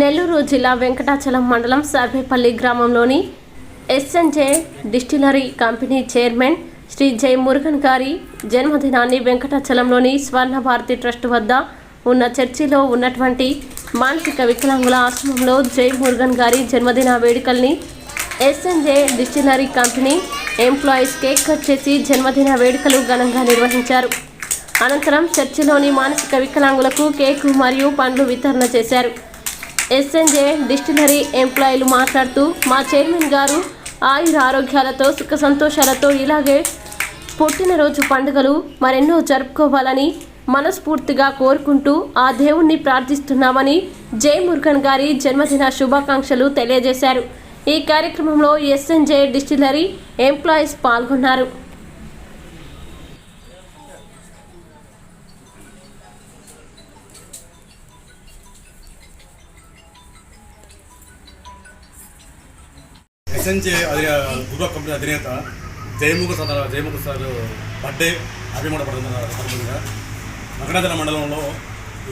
నెల్లూరు జిల్లా వెంకటాచలం మండలం సర్వేపల్లి గ్రామంలోని SNJ distillery company chairman Shri Jai Murugan గారి జన్మదినాన్ని వెంకటాచలంలోని స్వర్ణ భారతి ట్రస్ట్ వద్ద ఉన్న చర్చిలో ఉన్నటువంటి మానసిక వికలాంగుల ఆశ్రమంలో జై మురుగన్ గారి జన్మదిన వేడుకల్ని SNJ distillery company employees cake cut చేసి జన్మదిన వేడుకలు ఘనంగా నిర్వహించారు. అనంతరం చర్చిలోని మానసిక వికలాంగులకు కేకు మరియు పండ్లు వితరణ చేశారు. ఎస్ఎన్జే డిస్టిలరీ ఎంప్లాయీలు మాట్లాడుతూ మా చైర్మన్ గారు ఆయుర ఆరోగ్యాలతో సుఖ సంతోషాలతో ఇలాగే పుట్టినరోజు పండుగలు మరెన్నో జరుపుకోవాలని మనస్ఫూర్తిగా కోరుకుంటూ ఆ దేవుణ్ణి ప్రార్థిస్తున్నామని జై మురుగన్ గారి జన్మదిన శుభాకాంక్షలు తెలియజేశారు. ఈ కార్యక్రమంలో ఎస్ఎన్జే డిస్టిలరీ ఎంప్లాయీస్ పాల్గొన్నారు. ఎస్ఎన్జే అది గురువ కంపెనీ అధినేత Jayamukha sir Jayamukha sir birthday అభిమాన పడుతుంది సందర్భంగా మండలంలో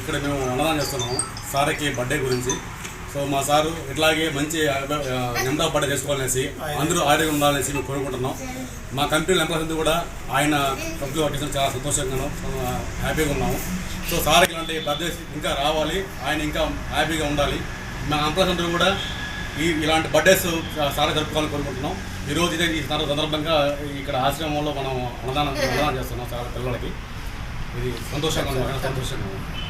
ఇక్కడ మేము అన్నదానం చేస్తున్నాము సార్కి బర్త్డే గురించి. సో మా సారు ఇట్లాగే మంచి నెంబర్ పడ్డ చేసుకోవాలనేసి అందరూ ఆరోగ్యం ఉండాలనేసి మేము కోరుకుంటున్నాం. మా కంపెనీలో ఎంప్లాయీస్ కూడా ఆయన కంపెనీ పట్టించడం చాలా సంతోషంగాను హ్యాపీగా ఉన్నాము. సో సార్ ఇలాంటి బర్త్డే ఇంకా రావాలి ఆయన ఇంకా హ్యాపీగా ఉండాలి. మా ఎంప్లాయీస్ అందరూ కూడా ఈ ఇలాంటి బర్త్డేస్ చాలా జరుపుకోవాలని కోరుకుంటున్నాం. ఈ ఇదే ఈ సందర్భంగా ఇక్కడ ఆశ్రమంలో మనం అన్నదానం అన్నదానం చేస్తున్నాం చాలా పిల్లలకి. ఇది సంతోషంగా సంతోషంగా ఉంది.